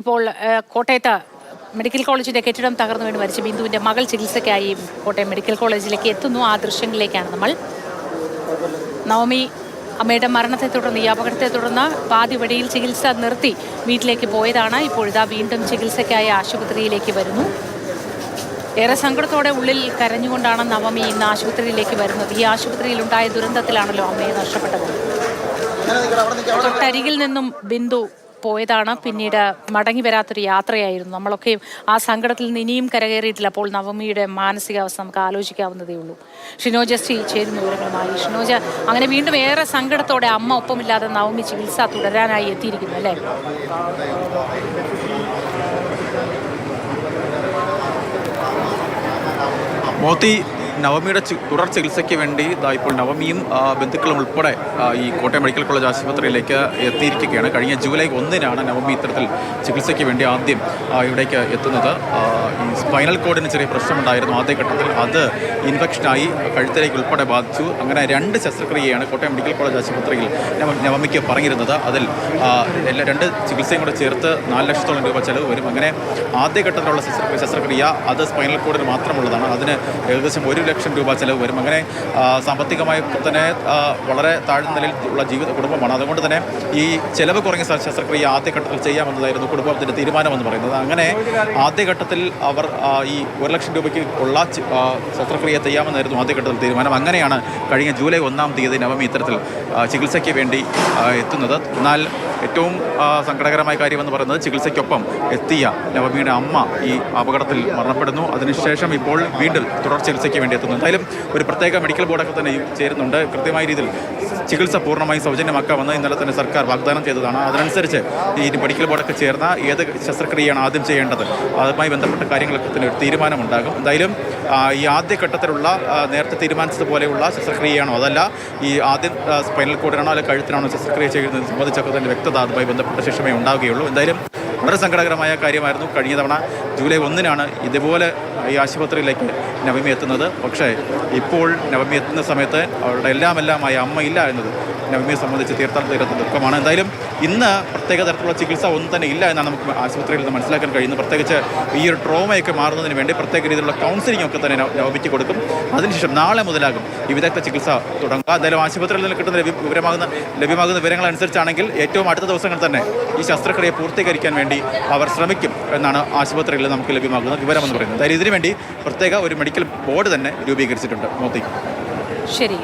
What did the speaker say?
ഇപ്പോൾ കോട്ടയത്ത് മെഡിക്കൽ കോളേജിന്റെ കെട്ടിടം തകർന്നു വീണ് മരിച്ച ബിന്ദുവിന്റെ മകൾ ചികിത്സയ്ക്കായി കോട്ടയം മെഡിക്കൽ കോളേജിലേക്ക് എത്തുന്നു. ആ ദൃശ്യങ്ങളിലേക്കാണ് നമ്മൾ. നവമി അമ്മയുടെ മരണത്തെ തുടർന്ന് ഈ അപകടത്തെ തുടർന്ന് പാതി വഴിയിൽ ചികിത്സ നിർത്തി വീട്ടിലേക്ക് പോയതാണ്. ഇപ്പോഴിതാ വീണ്ടും ചികിത്സയ്ക്കായി ആശുപത്രിയിലേക്ക് വരുന്നു. ഏറെ സങ്കടത്തോടെ ഉള്ളിൽ കരഞ്ഞുകൊണ്ടാണ് നവമി ഇന്ന് ആശുപത്രിയിലേക്ക് വരുന്നത്. ഈ ആശുപത്രിയിൽ ഉണ്ടായ ദുരന്തത്തിലാണല്ലോ അമ്മയെ നഷ്ടപ്പെട്ടത്. തൊട്ടരികിൽ നിന്നും ബിന്ദു പോയതാണ്. പിന്നീട് മടങ്ങി വരാത്തൊരു യാത്രയായിരുന്നു. നമ്മളൊക്കെ ആ സങ്കടത്തിൽ നിന്ന് ഇനിയും കരകയറിയിട്ടില്ല. അപ്പോൾ നവമിയുടെ മാനസികാവസ്ഥ നമുക്ക് ആലോചിക്കാവുന്നതേ ഉള്ളൂ. ഷിനോജ ശ്രീ ചേരുന്ന വിവരങ്ങളുമായി. ഷിനോജ അങ്ങനെ വീണ്ടും ഏറെ സങ്കടത്തോടെ അമ്മ ഒപ്പമില്ലാതെ നവമി ചികിത്സ തുടരാനായി എത്തിയിരിക്കുന്നു അല്ലേ? മോത്തി നവമിയുടെ തുടർ ചികിത്സയ്ക്ക് വേണ്ടി ഇപ്പോൾ നവമിയും ബന്ധുക്കളും ഉൾപ്പെടെ ഈ കോട്ടയം മെഡിക്കൽ കോളേജ് ആശുപത്രിയിലേക്ക് എത്തിയിരിക്കുകയാണ്. കഴിഞ്ഞ ജൂലൈ ഒന്നിനാണ് നവമി ഇത്തരത്തിൽ ചികിത്സയ്ക്ക് വേണ്ടി ആദ്യം ഇവിടേക്ക് എത്തുന്നത്. ഈ സ്പൈനൽ കോഡിന് ചെറിയ പ്രശ്നമുണ്ടായിരുന്നു ആദ്യഘട്ടത്തിൽ അത് ഇൻഫെക്ഷനായി കഴുത്തിലേക്ക് ഉൾപ്പെടെ ബാധിച്ചു. അങ്ങനെ രണ്ട് ശസ്ത്രക്രിയയാണ് കോട്ടയം മെഡിക്കൽ കോളേജ് ആശുപത്രിയിൽ നവ- നവമിക്ക് പറഞ്ഞിരുന്നത്. അതിൽ എല്ലാ രണ്ട് ചികിത്സയും കൂടെ ചേർത്ത് നാല് ലക്ഷത്തോളം രൂപ ചെലവ് വരും. അങ്ങനെ ആദ്യഘട്ടത്തിലുള്ള ഘട്ടത്തിലുള്ള ശസ്ത്രക്രിയ അത് സ്പൈനൽ കോഡിന് മാത്രമുള്ളതാണ്. അതിന് ഏകദേശം ഒരു ലക്ഷം രൂപ ചിലവ് വരും. അങ്ങനെ സാമ്പത്തികമായി തന്നെ വളരെ താഴ്ന്ന നിലയിൽ ഉള്ള ജീവിത കുടുംബമാണ്. അതുകൊണ്ട് തന്നെ ഈ ചിലവ് കുറഞ്ഞ ശസ്ത്രക്രിയ ആദ്യഘട്ടത്തിൽ ചെയ്യാമെന്നതായിരുന്നു കുടുംബത്തിന്റെ തീരുമാനമെന്ന് പറയുന്നത്. അങ്ങനെ ആദ്യഘട്ടത്തിൽ അവർ ഈ ഒരു ലക്ഷം രൂപയ്ക്ക് ഉള്ള ശസ്ത്രക്രിയ ചെയ്യാമെന്നായിരുന്നു ആദ്യഘട്ടത്തിൽ തീരുമാനം. അങ്ങനെയാണ് കഴിഞ്ഞ ജൂലൈ ഒന്നാം തീയതി നവമി ഇത്തരത്തിൽ ചികിത്സയ്ക്ക് വേണ്ടി എത്തുന്നത്. എന്നാൽ ഏറ്റവും സങ്കടകരമായ കാര്യമെന്ന് പറയുന്നത് ചികിത്സയ്ക്കൊപ്പം എത്തിയ നവമിയുടെ അമ്മ ഈ അപകടത്തിൽ മരണപ്പെടുന്നു. അതിനുശേഷം ഇപ്പോൾ വീണ്ടും തുടർ ചികിത്സയ്ക്ക് വേണ്ടി എത്തുന്നു എന്തായാലും ഒരു പ്രത്യേക മെഡിക്കൽ ബോർഡൊക്കെ തന്നെ ചേരുന്നുണ്ട്. കൃത്യമായ രീതിയിൽ ചികിത്സ പൂർണമായും സൗജന്യമാക്കാമെന്ന് ഇന്നലെ തന്നെ സർക്കാർ വാഗ്ദാനം ചെയ്തതാണ്. അതിനനുസരിച്ച് ഈ മെഡിക്കൽ ബോർഡൊക്കെ ചേർന്ന ഏത് ശസ്ത്രക്രിയയാണ് ആദ്യം ചെയ്യേണ്ടത്? അതുമായി ബന്ധപ്പെട്ട കാര്യങ്ങളൊക്കെ തന്നെ ഒരു തീരുമാനമുണ്ടാകും. എന്തായാലും ഈ ആദ്യഘട്ടത്തിലുള്ള നേരത്തെ തീരുമാനിച്ചതുപോലെയുള്ള ശസ്ത്രക്രിയയാണോ? അതല്ല ഈ ആദ്യം സ്പൈനൽ കോഡിനാണോ അല്ലെങ്കിൽ കഴുത്തിനാണോ ശസ്ത്രക്രിയ ചെയ്യുന്നത് സംബന്ധിച്ചൊക്കെ തന്നെ വ്യക്തത അതുമായി ബന്ധപ്പെട്ട ശേഷമേ ഉണ്ടാവുകയുള്ളൂ. എന്തായാലും വളരെ സങ്കടകരമായ കാര്യമായിരുന്നു. കഴിഞ്ഞ തവണ ജൂലൈ ഒന്നിനാണ് ഇതുപോലെ ഈ ആശുപത്രിയിലേക്ക് നവമി എത്തുന്നത്. പക്ഷേ ഇപ്പോൾ നവമി എത്തുന്ന സമയത്ത് അവരുടെ എല്ലാം എല്ലാമായ അമ്മയില്ല എന്നത് നവമിയെ സംബന്ധിച്ച് തീർത്ഥാടന തീരത്ത് ദുഃഖമാണ്. എന്തായാലും ഇന്ന് പ്രത്യേക തരത്തിലുള്ള ചികിത്സ ഒന്നും തന്നെ ഇല്ല എന്നാണ് നമുക്ക് ആശുപത്രിയിൽ നിന്ന് മനസ്സിലാക്കാൻ കഴിയുന്നത്. പ്രത്യേകിച്ച് ഈ ഒരു ട്രോമയൊക്കെ മാറുന്നതിന് വേണ്ടി പ്രത്യേക രീതിയിലുള്ള കൗൺസിലിംഗ് ഒക്കെ തന്നെ നവ- നവമിക്ക് കൊടുക്കും. അതിനുശേഷം നാളെ മുതലാകും ഈ വിദഗ്ധ ചികിത്സ തുടങ്ങുക. എന്തായാലും ആശുപത്രിയിൽ നിന്ന് കിട്ടുന്ന ലഭ്യമാകുന്ന ലഭ്യമാകുന്ന വിവരങ്ങൾ അനുസരിച്ചാണെങ്കിൽ ഏറ്റവും അടുത്ത ദിവസങ്ങൾ തന്നെ ഈ ശസ്ത്രക്രിയ പൂർത്തീകരിക്കാൻ വേണ്ടി അവർ ശ്രമിക്കും എന്നാണ് ആശുപത്രികളിൽ നമുക്ക് ലഭ്യമാകുന്ന വിവരമെന്ന് പറയുന്നത്. അതായത് ഇതിനുവേണ്ടി പ്രത്യേക ഒരു മെഡിക്കൽ ബോർഡ് തന്നെ രൂപീകരിച്ചിട്ടുണ്ട്. മോത്തി ശരി.